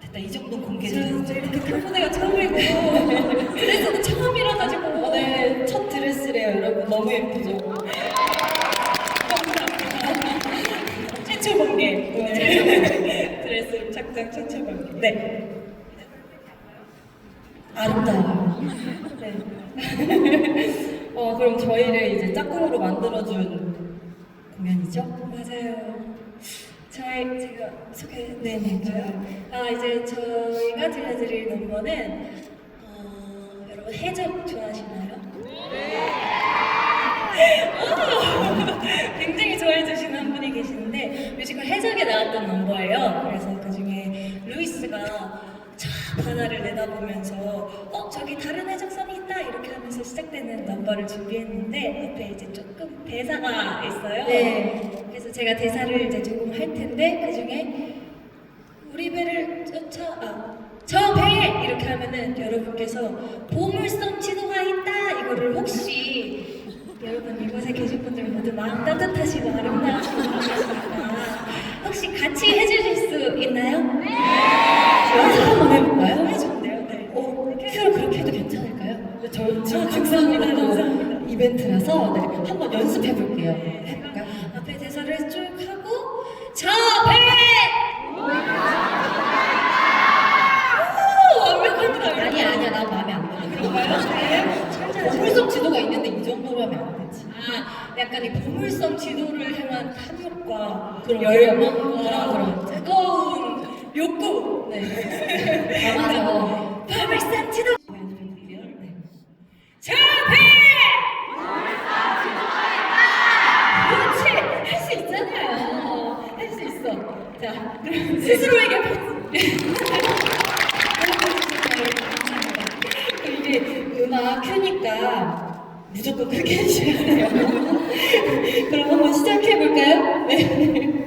저는 이렇게 큰 무대가 처음이고 드레스는 처음이라 가지고 네, 첫 드레스래요, 여러분. 너무 예쁘죠? 최초 공개 네. 드레스 착장 최초 공개 네 아름다워요. 네. 어, 그럼 저희를 이제 짝꿍으로 만들어준 공연이죠? 맞아요. 저희 제가 소개 네네 아 이제 저희가 들려드릴 넘버는 어, 여러분 해적 좋아하시나요? 오! 굉장히 좋아해 주시는 한 분이 계시는데 뮤지컬 해적에 나왔던 넘버예요. 그래서 그 중에 루이스가 저 바다를 내다보면서 어 저기 다른 해적선이 있다 이렇게 하면서 시작되는 넘버를 준비했는데 앞에 이제 조금 대사가 있어요. 네. 그래서 제가 대사를 이제 조금 할 텐데 그 중에 우리 배를 쫓아 아, 저 배! 이렇게 하면은 여러분께서 보물섬 지도가 있다 이거를 혹시 여러분 이곳에 계신 분들 모두 마음 따뜻하시고 아름다우신 분이시니까 혹시 같이 해주실 수 있나요? 네! 연습 한번 해볼까요? 너무 좋은데요? 네. 어, 그렇게 해도 괜찮을까요? 저, 저 아, 감사합니다, 감사합니다. 감사합니다. 이벤트라서 네, 한번 연습해볼게요. 해볼까요? 앞에 대사를 쭉 하고 저 배! 오, 완벽합니다. 아니, 아니야. 난 마음에 안 드는 그런가요? 네. 보물섬 지도가 하면 안 되지. 아, 약간 이 보물섬 지도를 향한 탐욕과 그럼, 열망과 그럼, 그럼. 뜨거운 욕구. 네. 강하죠. 보물섬 지도. 네. 그렇지! 할 수 있잖아요. 할 수 있어. 자, 그럼 스스로에게 이게 음악 큐니까 무조건 크게 해주셔야 돼요. 그럼 한번 시작해볼까요? 네.